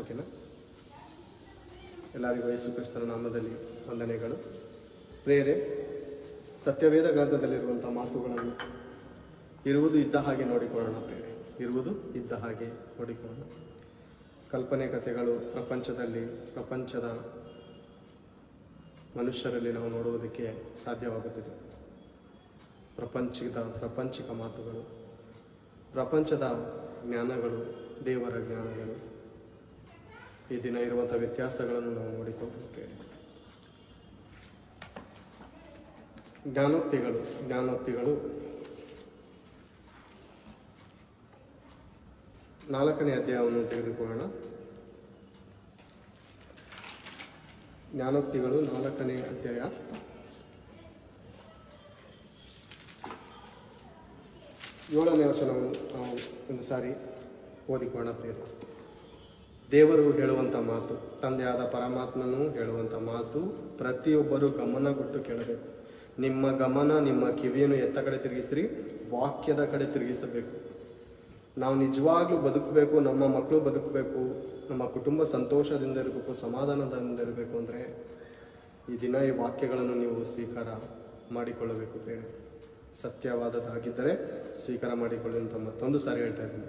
ಓಕೆನಾ? ಎಲ್ಲರಿಗೂ ಯೇಸು ಕ್ರಿಸ್ತನ ನಾಮದಲ್ಲಿ ವಂದನೆಗಳು. ಪ್ರೇರೆ ಸತ್ಯವೇದ ಗ್ರಂಥದಲ್ಲಿರುವಂಥ ಮಾತುಗಳನ್ನು ಇರುವುದು ಇದ್ದ ಹಾಗೆ ನೋಡಿಕೊಳ್ಳೋಣ ಪ್ರೇರೆ ಇರುವುದು ಇದ್ದ ಹಾಗೆ ನೋಡಿಕೊಳ್ಳೋಣ. ಕಲ್ಪನೆ ಕಥೆಗಳು ಪ್ರಪಂಚದಲ್ಲಿ, ಪ್ರಪಂಚದ ಮನುಷ್ಯರಲ್ಲಿ ನಾವು ನೋಡುವುದಕ್ಕೆ ಸಾಧ್ಯವಾಗುತ್ತಿದೆ. ಪ್ರಪಂಚದ ಪ್ರಪಂಚಿಕ ಮಾತುಗಳು, ಪ್ರಪಂಚದ ಜ್ಞಾನಗಳು, ದೇವರ ಜ್ಞಾನಗಳು ಈ ದಿನ ಇರುವಂಥ ವ್ಯತ್ಯಾಸಗಳನ್ನು ನಾವು ನೋಡಿಕೊಳ್ಳುತ್ತೇವೆ. ಜ್ಞಾನೋಕ್ತಿಗಳು ಜ್ಞಾನೋಕ್ತಿಗಳು. ನಾಲ್ಕನೇ ಅಧ್ಯಾಯವನ್ನು ತೆಗೆದುಕೊಳ್ಳೋಣ. ಜ್ಞಾನೋಕ್ತಿಗಳು ನಾಲ್ಕನೇ ಅಧ್ಯಾಯ. ಏಳನೇ ವಚನವನ್ನು ನಾವು ಒಂದು ಸಾರಿ ಓದಿಕೊಳ್ಳೋಣ ದೇವರು ಹೇಳುವಂಥ ಮಾತು, ತಂದೆಯಾದ ಪರಮಾತ್ಮನು ಹೇಳುವಂಥ ಮಾತು ಪ್ರತಿಯೊಬ್ಬರೂ ಗಮನ ಕೊಟ್ಟು ಕೇಳಬೇಕು. ನಿಮ್ಮ ಗಮನ, ನಿಮ್ಮ ಕಿವಿಯನ್ನು ಎತ್ತ ಕಡೆ ತಿರುಗಿಸಿರಿ, ವಾಕ್ಯದ ಕಡೆ ತಿರುಗಿಸಬೇಕು. ನಾವು ನಿಜವಾಗ್ಲೂ ಬದುಕಬೇಕು, ನಮ್ಮ ಮಕ್ಕಳು ಬದುಕಬೇಕು, ನಮ್ಮ ಕುಟುಂಬ ಸಂತೋಷದಿಂದ ಇರಬೇಕು, ಸಮಾಧಾನದಿಂದ ಇರಬೇಕು ಅಂದರೆ ಈ ದಿನ ಈ ವಾಕ್ಯಗಳನ್ನು ನೀವು ಸ್ವೀಕಾರ ಮಾಡಿಕೊಳ್ಳಬೇಕು ಬೇಡ ಸತ್ಯವಾದದ್ದಾಗಿದ್ದರೆ ಸ್ವೀಕಾರ ಮಾಡಿಕೊಳ್ಳಿ ಅಂತ ಮತ್ತೊಂದು ಸಾರಿ ಹೇಳ್ತಾ ಇದ್ದೀನಿ.